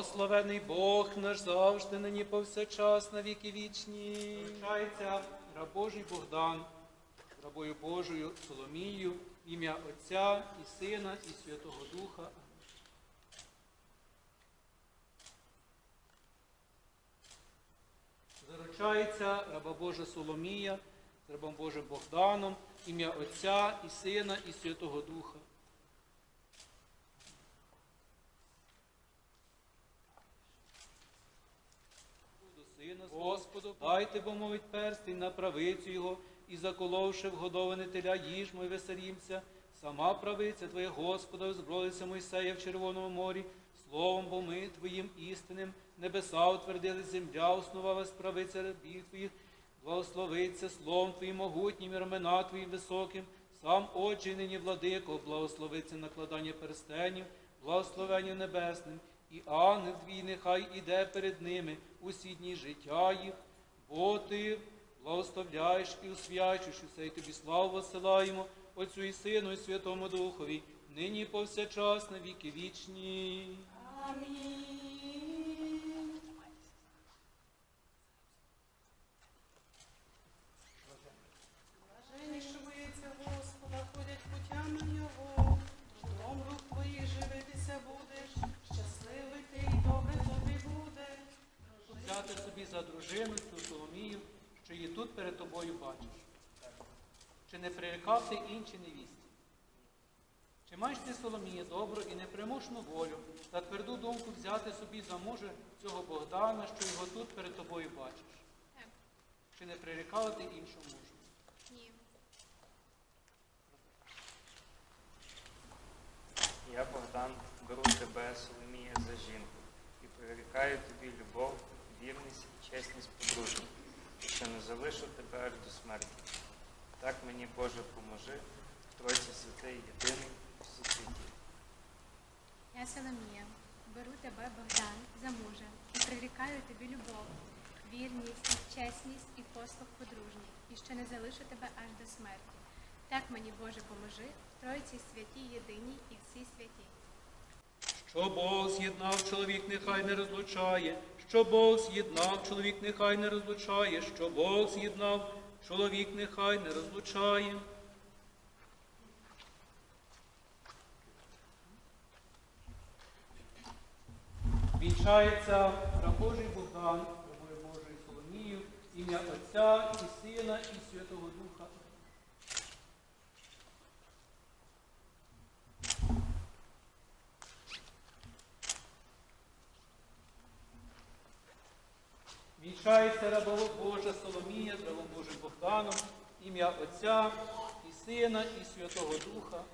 Благословений Бог наш завжди, нині повсякчас, на віки вічні. Вручається раб Божий Богдан, рабою Божою Соломією, в ім'я Отця і Сина, і Святого Духа. Заручається раба Божа Соломія з рабом Божим Богданом, ім'я Отця і Сина, і Святого Духа. до сина свого. Господу, дайте, бо мовить перстень на правицю його, і заколовши вгодоване теля їжмо і веселімся. Сама правиця Твоя, Господа, збролися Мойсея в Червоному морі, словом бо ми Твоїм істинним, небеса утвердили, земля основалась правиця рабів Твоїх, благословиться словом Твоїм могутнім і рамена Твоїм високим, сам Отче, нині владико, благословиться накладання перстенів, благословенню небесним, і ангел твій нехай іде перед ними усі дні життя їх, бо ти благословляєш і освячуєш усе, і тобі славу висилаємо, Отцю і Сину, і Святому Духові, нині і повсякчас, на віки вічні. Амінь. Дружину цю Соломію, що її тут перед тобою бачиш. Чи не прирікав ти інші невісті? Чи маєш ти Соломія добру і непримушну волю та тверду думку взяти собі за мужа цього Богдана, що його тут перед тобою бачиш? Так. Чи не прирікала ти іншому мужу? Ні. Я, Богдан, беру тебе, Соломія, за жінку, і прирікаю тобі любов, вірність і чесність подружню, що не залишу тебе аж до смерті. Так мені, Боже, поможи, Тройці святий єдиний у всі світі. Я Соломія, беру тебе, Богдан, за мужа, і прирікаю тобі любов, вірність, чесність і послуг подружній, і що не залишу тебе аж до смерті. Так мені, Боже, поможи, в Тройці святій єдиній і всі святі. Що Бог з'єднав, чоловік нехай не розлучає, що Бог з'єднав, чоловік нехай не розлучає, що Бог з'єднав, чоловік нехай не розлучає. Вінчається Божий Богдан, рабою Божою Соломію, ім'я Отця і Сина, і Святого Духа. Вінчається рабова Божа Соломія з рабом Божим Богданом, ім'я Отця і Сина, і Святого Духа.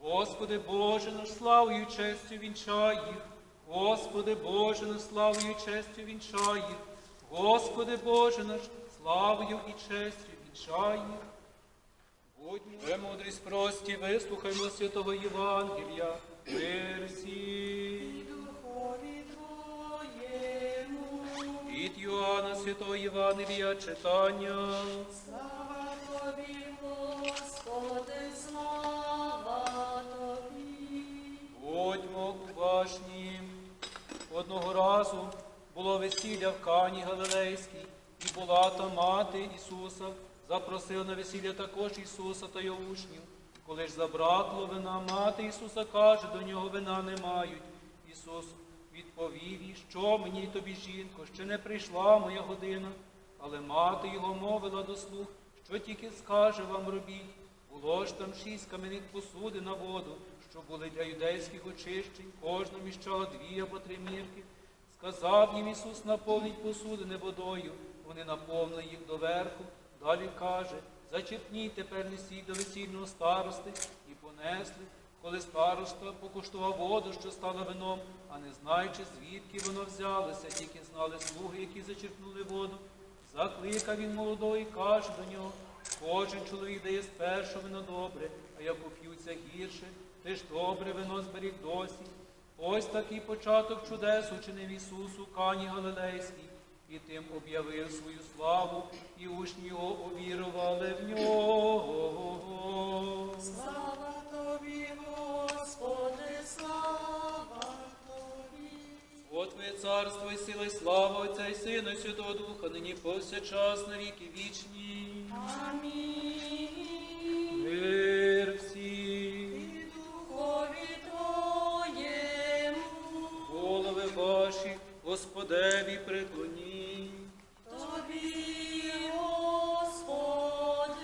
Господи Боже, наш славою і честю вінчай їх. Господи Боже, наш славою і честю вінчай їх. Господи Боже наш, славою і честю вінчай їх. Будьмо премудрість прості, вислухаймо святого Євангелія. Твоєму. Від Йоанна Святого Євангелія читання. Слава Тобі, Господи, слава Тобі. Будьмо уважні. Одного разу було весілля в Кані Галилейській, і була та мати Ісуса, запросила на весілля також Ісуса та його учнів. Коли ж забракло вина, мати Ісуса каже, до нього вина не мають. Ісус відповів їй, що мені тобі, жінко, ще не прийшла моя година. Але мати його мовила до слуг, що тільки скаже вам робіть. Було ж там шість кам'яних посуди на воду, що були для юдейських очищень, кожна міщала дві або три мірки. Сказав їм Ісус, наповніть посудини водою. Вони наповнили їх доверху. Далі каже, зачерпніть тепер несіть до весільного старости і понесли. Коли староста покуштував воду, що стала вином, а не знаючи, звідки воно взялося, тільки знали слуги, які зачерпнули воду. Закликав він молодого і каже до нього, кожен чоловік дає спершу вино добре, а як уп'ються гірше, ти ж добре вино зберіг досі. Ось такий початок чудес учинив Ісус у Кані Галилейській, і тим об'явив свою славу, і учні його увірували в нього. Слава тобі, Господи, слава тобі. От Твоє царство і сила, і слава Отця і Сина, і Святого Духа, нині повсякчас на віки вічні. Амінь. Господеві преклоніть. тобі, Господи.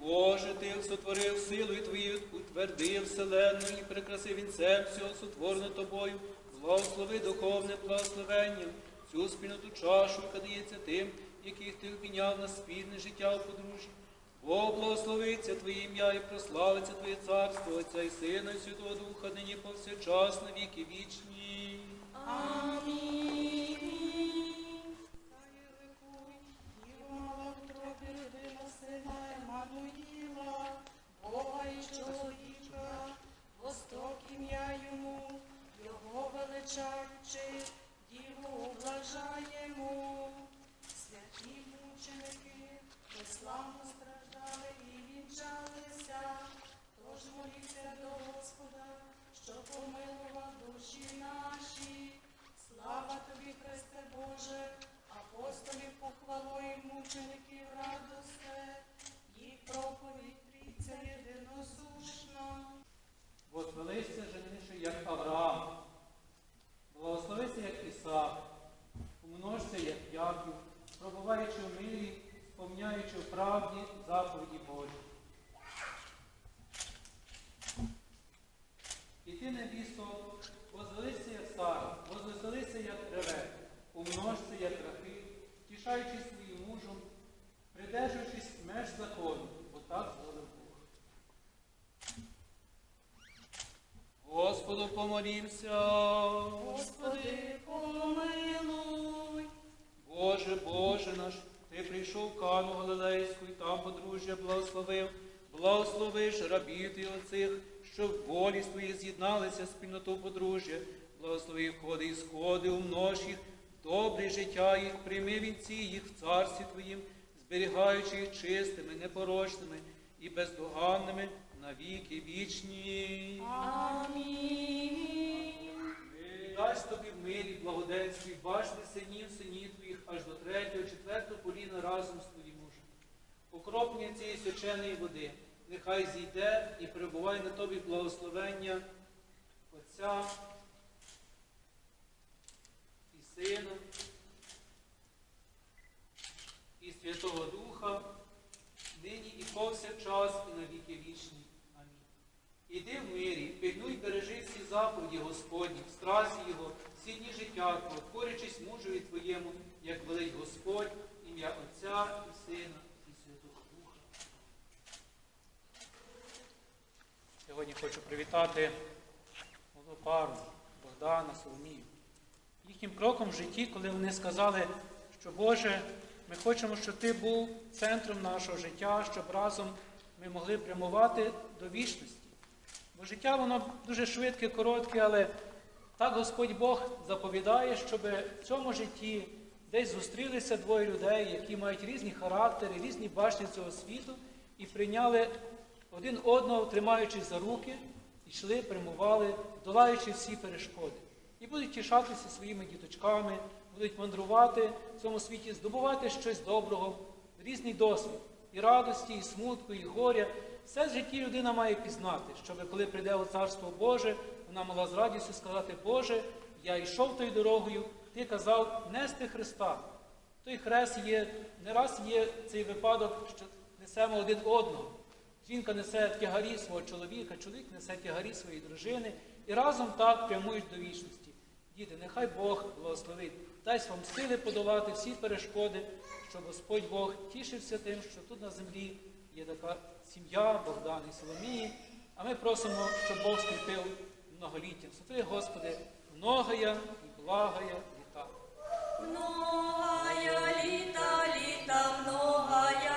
Боже, Ти сотворив силу і Твою, утвердив вселенну і прикрасив вінцем всього сотворено Тобою. Благослови духовне благословення, цю спільноту чашу, яка дається тим, яких Ти обміняв на спільне життя у подружжі. Бог благословиться Твоє ім'я і прославиться Твоє царство, Отця і Сина, і Святого Духа, нині повсякчас на віки вічні. Тож моліться до Господа, що помилував душі наші. Слава тобі, Христе Боже, апостолів похвалою мучеників радосте, їх проповідь трійця єдиносушна. Возвелися женише, як Авраам, благословися, як Ісак, умножся, як Яків, пробуваючи в мирі, сповняючи в правді заповіді Божі. І ти, небісо, возвелися, як Сара, возвеселися, як Ревек, умножся, як Рахиль, тішаючись своїм мужем, придержуючись меж закону, бо так зволив Бог. Господу помолімся. Господи, помилуй. Боже, Боже наш, Ти прийшов в Кану Галилейську і там подружжя благословив. Благословиш рабів і оцих, що в волі своїй з'єдналися спільноту подружжя. Благослови входи і сходи, умнож їх, добре життя їх, прийми вінці їх в царстві Твоїм, зберігаючи їх чистими, непорочними і бездоганними на віки вічні. Амінь. Дасть тобі в мирі, благоденстві, бачити синів, синів твоїх аж до третього, четвертого коліна разом з твоїм мужем. Окроплення цієї свяченої води, нехай зійде і перебуває на тобі благословення Отця Сина і Святого Духа, нині і повсякчас, і на віки вічні. Амінь. Іди в мирі, пильнуй, бережи всі заповіді Господні, в страсі Його, всі дні життя Твого, корячись мужові Твоєму, як велить Господь, ім'я Отця і Сина і Святого Духа. Сьогодні хочу привітати пару Богдана, Соломію. Їхнім кроком в житті, коли вони сказали, що Боже, ми хочемо, щоб Ти був центром нашого життя, щоб разом ми могли прямувати до вічності. Бо життя воно дуже швидке, коротке, але так Господь Бог заповідає, щоб в цьому житті десь зустрілися двоє людей, які мають різні характери, різні бачення цього світу, і прийняли один одного, тримаючись за руки, йшли, прямували, долаючи всі перешкоди. І будуть тішатися своїми діточками, будуть мандрувати в цьому світі, здобувати щось доброго, різний досвід і радості, і смутку, і горя. Все в житті людина має пізнати, щоб коли прийде у Царство Боже, вона мала з радістю сказати, Боже, я йшов тою дорогою, ти казав нести Христа. Той хрест є, не раз є цей випадок, що несемо один одного. Жінка несе тягарі свого чоловіка, чоловік несе тягарі своєї дружини і разом так прямують до вічності. Діти, нехай Бог благословить, дасть вам сили подолати всі перешкоди, щоб Господь Бог тішився тим, що тут на землі є така сім'я Богдана і Соломії. А ми просимо, щоб Бог скріпив многоліття. Святий Господи, многоя і благоя літа. Многоя літа, літа, многоя.